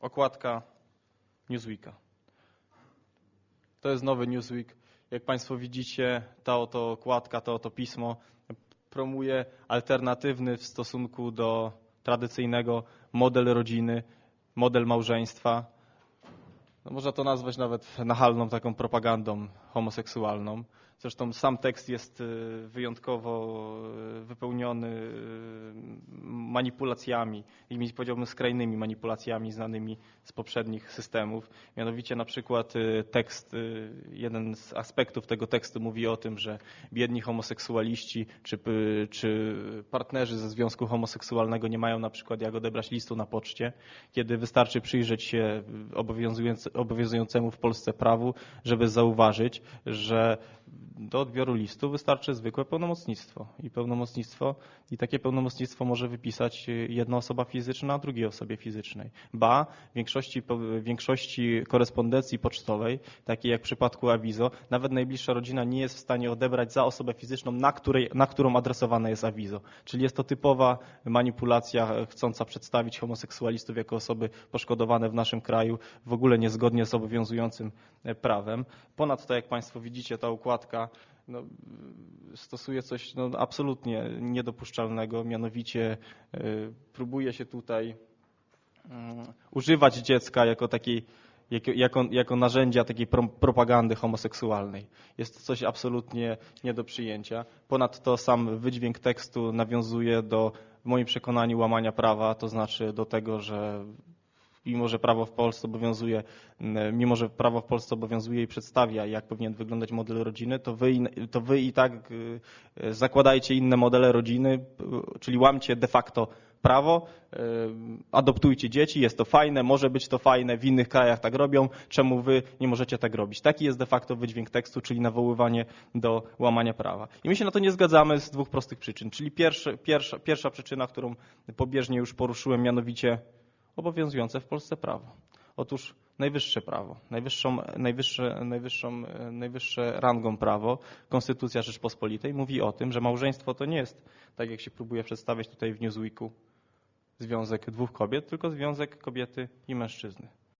okładka Newsweeka. To jest nowy Newsweek. Jak Państwo widzicie, ta oto okładka, to oto pismo promuje alternatywny w stosunku do tradycyjnego model rodziny, model małżeństwa. No można to nazwać nawet nachalną taką propagandą homoseksualną. Zresztą sam tekst jest y, wyjątkowo y, wypełniony y, manipulacjami, jakimiś powiedziałbym skrajnymi manipulacjami znanymi z poprzednich systemów. Mianowicie na przykład tekst, jeden z aspektów tego tekstu mówi o tym, że biedni homoseksualiści czy, czy partnerzy ze związku homoseksualnego nie mają na przykład jak odebrać listu na poczcie, kiedy wystarczy przyjrzeć się obowiązującemu w Polsce prawu, żeby zauważyć, że do odbioru listu wystarczy zwykłe pełnomocnictwo. I pełnomocnictwo, i takie pełnomocnictwo może wypisać jedna osoba fizyczna drugiej osobie fizycznej. Ba, w większości, w większości korespondencji pocztowej, takiej jak w przypadku awizo, nawet najbliższa rodzina nie jest w stanie odebrać za osobę fizyczną, na, której, na którą adresowane jest awizo. Czyli jest to typowa manipulacja chcąca przedstawić homoseksualistów jako osoby poszkodowane w naszym kraju, w ogóle niezgodnie z obowiązującym prawem. Ponadto, jak Państwo widzicie, ta układka no, stosuje coś no, absolutnie niedopuszczalnego, mianowicie y, próbuje się tutaj y, używać dziecka jako takiej jako, jako narzędzia takiej pro, propagandy homoseksualnej. Jest to coś absolutnie nie do przyjęcia. Ponadto sam wydźwięk tekstu nawiązuje do, w moim przekonaniu, łamania prawa, to znaczy do tego, że mimo że prawo w Polsce obowiązuje, mimo że prawo w Polsce obowiązuje i przedstawia, jak powinien wyglądać model rodziny, to wy, to wy i tak y, zakładajcie inne modele rodziny, czyli łamcie de facto prawo, y, adoptujcie dzieci, jest to fajne, może być to fajne, w innych krajach tak robią, czemu wy nie możecie tak robić? Taki jest de facto wydźwięk tekstu, czyli nawoływanie do łamania prawa. I my się na to nie zgadzamy z dwóch prostych przyczyn. Czyli pierwszy, pierwsza, pierwsza przyczyna, którą pobieżnie już poruszyłem, mianowicie obowiązujące w Polsce prawo. Otóż najwyższe prawo, najwyższą, najwyższe, najwyższą, najwyższe rangą prawo, Konstytucja Rzeczpospolitej mówi o tym, że małżeństwo to nie jest, tak jak się próbuje przedstawiać tutaj w Newsweeku, związek dwóch kobiet, tylko związek kobiety i mężczyzny.